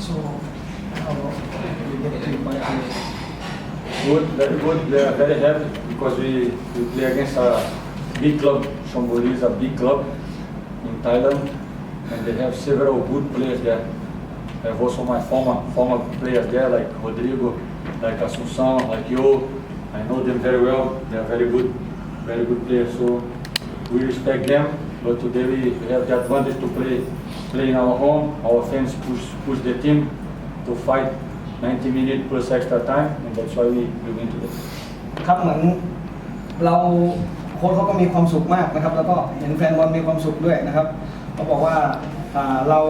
So. Uh, good, very good. They are very happy because we, we play against a big club. Chonburi is a big club in Thailand, and they have several good players there. I have also my former former players there, like Rodrigo, like Assunção, like you. I know them very well. They are very good, very good players. So we respect them. But today we have the advantage to play play in our home. Our fans push push the team to fight 90 minutes plus extra time, and that's why we, we win today. ครับเหมือนเราโค้ชเขาก็มีความสุขมากนะครับ แล้วก็เห็นแฟนบอลมีความสุขด้วยนะครับเขาบอกว่าอ่าเรา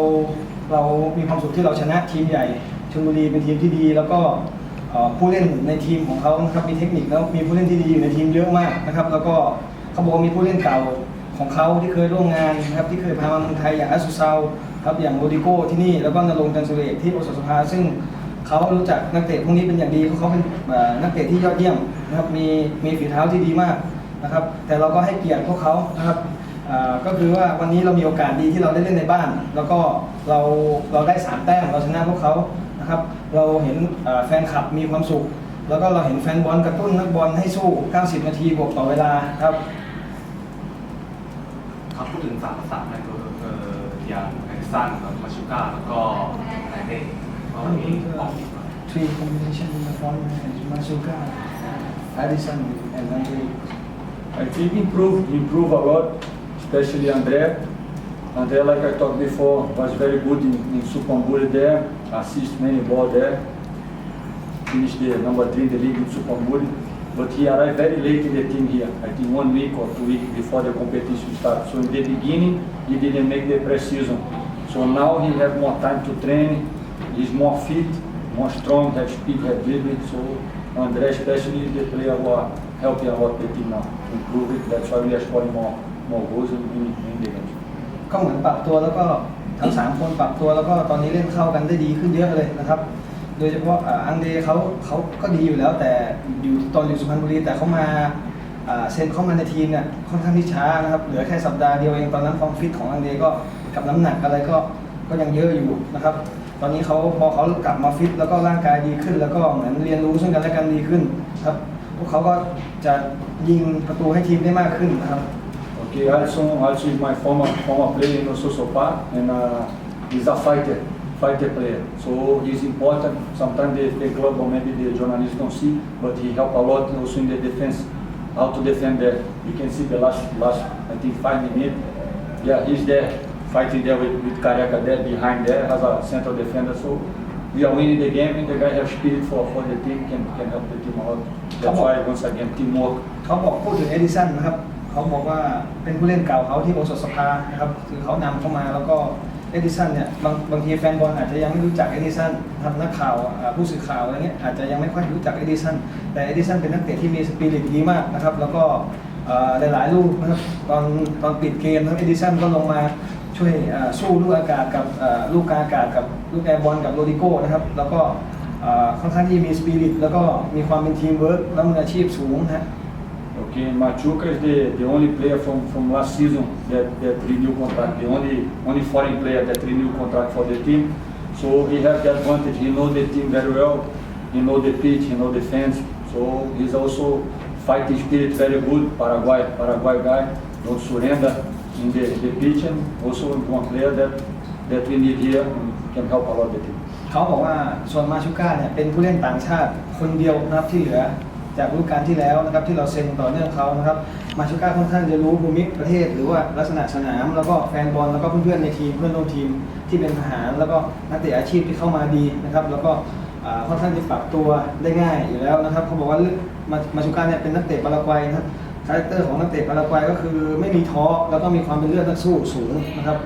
เรามีความสุขที่เราชนะทีมใหญ่ชลบุรีเป็นทีมที่ดี แล้วก็เอ่อผู้เล่นในทีมของเขานะครับมีเทคนิคแล้วมีผู้เล่นที่ดีอยู่ในทีมเยอะมากนะครับ แล้วก็เขาบอกว่ามีผู้เล่นเก่า ของเขาที่เคยร่วมงานนะครับที่เคยพามาเมืองไทยอย่างอัสซุซาวครับอย่างโรดิโก้ที่นี่แล้วก็นรงค์จันทร์สุเรศที่โอสถสภา ซึ่งเขารู้จักนักเตะพวกนี้เป็นอย่างดีเขาเป็นนักเตะที่ยอดเยี่ยมนะครับมีมีฝีเท้าที่ดีมากนะครับ แต่เราก็ให้เกียรติพวกเขานะครับก็คือว่าวันนี้เรามีโอกาสดีที่เราได้เล่นในบ้าน แล้วก็เราเราได้สามแต้มเราชนะพวกเขานะครับเราเห็นแฟนคลับมีความสุข แล้วก็เราเห็นแฟนบอลกระตุ้นนักบอลให้สู้ 90 นาทีบวกต่อเวลาครับ ครับพูดถึงสามสามในตัวเอ่ออย่างไอซันกับมาชูก้าแล้วก็ไนเต้ก็มีออกอีก three combination in the front is Masuka, Addison and Andre. I think improve, improve a lot, especially André. André, like I talked before, was very good in, in Supamburi there, assist many ball there. Finished the number three in the league in Supamburi. But he arrived very late in the team here, I think one week or two weeks before the competition started. So in the beginning, he didn't make the pre-season. So now he has more time to train, he's more fit, more strong, has speed, has dribbling. So André especially is the player who are helping a lot the team now to improve it. That's why we are scoring more, more goals in, in, in the game. ก็เหมือนปรับตัวแล้วก็ทั้งสามคนปรับตัวแล้วก็ตอนนี้เล่นเข้ากันได้ดีขึ้นเยอะเลยนะครับ โดยเฉพาะอ่าอังเดเขาเขาก็ดีอยู่แล้วแต่อยู่ตอนอยู่สุพรรณบุรีแต่เขามาอ่าเซ็นเข้ามาในทีมเนี่ยค่อนข้างที่ช้านะครับเหลือแค่สัปดาห์เดียวเองตอนนั้นความฟิตของอังเดก็กับน้ำหนักอะไรก็ก็ยังเยอะอยู่นะครับ ตอนนี้เขาพอเขากลับมาฟิตแล้วก็ร่างกายดีขึ้น แล้วก็เหมือนเรียนรู้ซึ่งกันและกันดีขึ้นครับพวกเขาก็จะยิงประตูให้ทีมได้มากขึ้นนะครับ Okay, Alisson, Alisson is my former former player in Sosopa and uh, he's a fighter, fighter player. So he's important. Sometimes the, the club or maybe the journalists don't see, but he help a lot also in the defense, how to defend there. You can see the last last I think five minutes. Yeah, he's there fighting there with, with Careca there behind there as a central defender. So we are winning the game and the guy have spirit for, for the team, can, can help the team a lot. That's why once again teamwork. เขาบอกพูดถึงเอดิสันนะครับ เขาบอกว่าเป็นผู้เล่นเก่าเขาที่โอสถสภานะครับ คือเขานำเข้ามาแล้วก็ เอดิสันเนี่ยบางบางทีแฟนบอลอาจจะยังไม่รู้จักเอดิสันทำนักข่าวผู้สื่อข่าวอะไรเงี้ยอาจจะยังไม่ค่อยรู้จักเอดิสันแต่เอดิสันเป็นนักเตะที่มีสปิริตดีมากนะครับแล้วก็เอ่อหลายๆลูกนะครับตอนตอนปิดเกมนะครับเอดิสันก็ลงมาช่วยสู้ลูกอากาศกับลูกกาอากาศกับลูกแอร์บอลกับโรดิโก้นะครับแล้วก็ค่อนข้างที่มีสปิริตแล้วก็มีความเป็นทีมเวิร์กและมืออาชีพสูงนะฮะ Okay, Machuca is the, the only player from, from last season that, that renew contract, the only only foreign player that renew contract for the team. So he has the advantage. He knows the team very well. He knows the pitch. He knows the fans. So he's also fighting spirit very good. Paraguay Paraguay guy. Don't surrender in the, the pitch and also one player that that we need here and can help a lot the team. เขาบอกว่าส่วนมาชูก้าเนี่ยเป็นผู้เล่นต่างชาติคนเดียวนะครับที่เหลือ จากฤดูกาลที่แล้วนะครับที่เราเซ็นต่อเนื่องเขานะครับมาชูก้าค่อนข้างจะรู้ภูมิประเทศ หรือว่าลักษณะสนาม แล้วก็แฟนบอลแล้วก็เพื่อนๆในทีมเพื่อนร่วมทีมที่เป็นทหาร แล้วก็นักเตะอาชีพที่เข้ามาดีนะครับแล้วก็ค่อนข้างจะปรับตัวได้ง่ายอยู่แล้วนะครับเขาบอกว่ามามาชูก้าเนี่ยเป็นนักเตะปารากวัยนะครับคาแรคเตอร์ของนักเตะปารากวัยก็คือไม่มีท้อแล้วก็มีความเป็นเลือดนักสู้สูงนะครับ